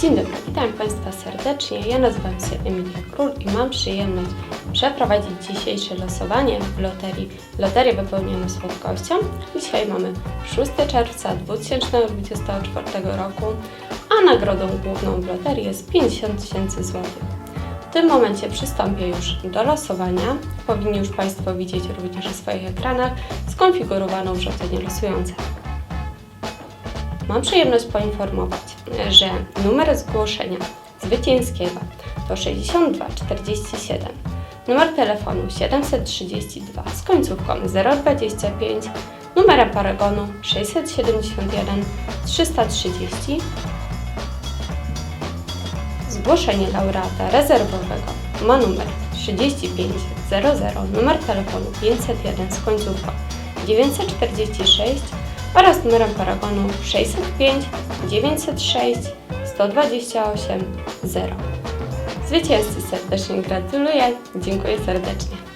Dzień dobry, witam Państwa serdecznie. Ja nazywam się Emilia Król i mam przyjemność przeprowadzić dzisiejsze losowanie w loterii. Loterię wypełnioną słodkością. Dzisiaj mamy 6 czerwca 2024 roku, a nagrodą główną w loterii jest 50 tysięcy złotych. W tym momencie przystąpię już do losowania. Powinni już Państwo widzieć również na swoich ekranach skonfigurowaną urządzenie losujące. Mam przyjemność poinformować, że numer zgłoszenia zwycięskiego to 6247, numer telefonu 732 z końcówką 025, numerem paragonu 671 330, zgłoszenie laureata rezerwowego ma numer 3500, numer telefonu 501 z końcówką 946 oraz numerem paragonu 605 906 128 0. Zwycięzcy serdecznie gratuluję. Dziękuję serdecznie.